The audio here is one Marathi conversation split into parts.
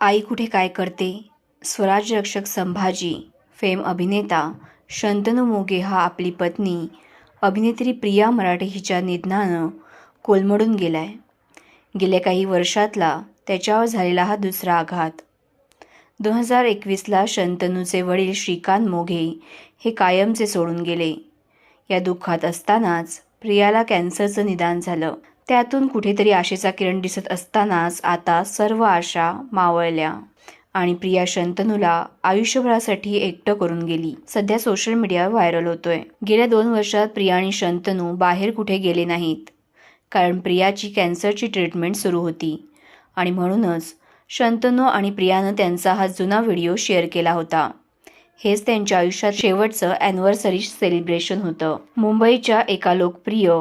आई कुठे काय करते? स्वराज्य रक्षक संभाजी फेम अभिनेता शंतनू मोगे हा आपली पत्नी अभिनेत्री प्रिया मराठे हिच्या निधनानं कोलमडून गेलाय. गेल्या काही वर्षातला त्याच्यावर झालेला हा दुसरा आघात. दोन हजार एकवीसला शंतनूचे वडील श्रीकांत मोघे हे कायमचे सोडून गेले. या दुःखात असतानाच प्रियाला कॅन्सरचं निदान झालं. त्यातून कुठेतरी आशेचा किरण दिसत असतानाच आता सर्व आशा मावळल्या आणि प्रिया शंतनूला आयुष्यभरासाठी एकटं करून गेली. सध्या सोशल मीडियावर व्हायरल होतोय. गेल्या दोन वर्षात प्रिया आणि शंतनू बाहेर कुठे गेले नाहीत. कारण प्रियाची कॅन्सरची ट्रीटमेंट सुरू होती. आणि म्हणूनच शंतनू आणि प्रियानं त्यांचा हा जुना व्हिडिओ शेअर केला होता. हेच त्यांच्या आयुष्यात शेवटचं अॅनिव्हर्सरी सेलिब्रेशन होतं. मुंबईच्या एका लोकप्रिय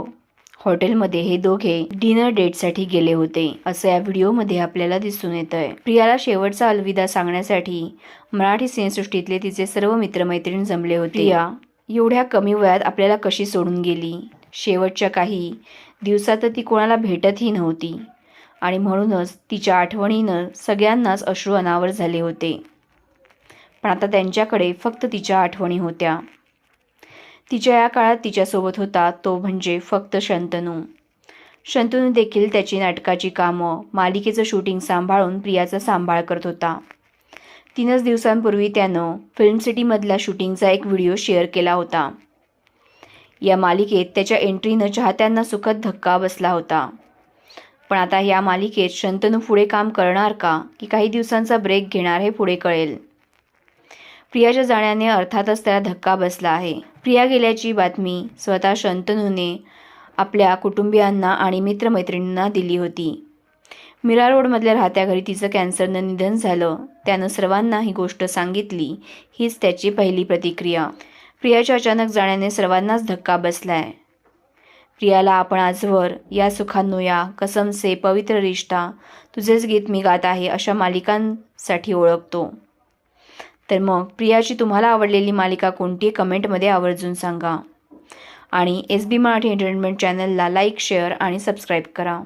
हॉटेलमध्ये हे दोघे डिनर डेटसाठी गेले होते असं या व्हिडिओमध्ये आपल्याला दिसून येत आहे प्रियाला शेवटचा अलविदा सांगण्यासाठी मराठी सिनेसृष्टीतले तिचे सर्व मित्रमैत्रीण जमले होते. प्रिया एवढ्या कमी वयात आपल्याला कशी सोडून गेली? शेवटच्या काही दिवसात ती कोणाला भेटतही नव्हती आणि म्हणूनच तिच्या आठवणीनं सगळ्यांनाच अश्रू अनावर झाले होते. पण आता त्यांच्याकडे फक्त तिच्या आठवणी होत्या. तिच्या या काळात तिच्यासोबत होता तो म्हणजे फक्त शंतनू. शंतनू देखील त्याची नाटकाची कामं मालिकेचं शूटिंग सांभाळून प्रियाचा सांभाळ करत होता. तीनच दिवसांपूर्वी त्यानं फिल्म सिटीमधल्या शूटिंगचा एक व्हिडिओ शेअर केला होता. या मालिकेत त्याच्या एंट्रीनं चाहत्यांना सुखद धक्का बसला होता. पण आता या मालिकेत शंतनू पुढे काम करणार का की काही दिवसांचा ब्रेक घेणार हे पुढे कळेल. प्रियाच्या जाण्याने अर्थातच त्याला धक्का बसला आहे. प्रिया गेल्याची बातमी स्वतः शंतनूने आपल्या कुटुंबियांना आणि मित्रमैत्रिणींना दिली होती. मीरा रोडमधल्या राहत्या घरी तिचं कॅन्सरनं निधन झालं. त्यानं सर्वांना ही गोष्ट सांगितली. हीच त्याची पहिली प्रतिक्रिया. प्रियाच्या अचानक जाण्याने सर्वांनाच धक्का बसलाय. प्रियाला आपण आजवर या सुखांनो या कसम से पवित्र रिश्ता तुझेच गीत मी गात आहे अशा मालिकांसाठी ओळखतो. तर मग प्रियाची तुम्हाला आवडलेली मालिका कोणती कमेंटमध्ये आवर्जून सांगा. आणि एस बी मराठी एंटरटेनमेंट चॅनलला लाईक शेअर आणि सबस्क्राईब करा.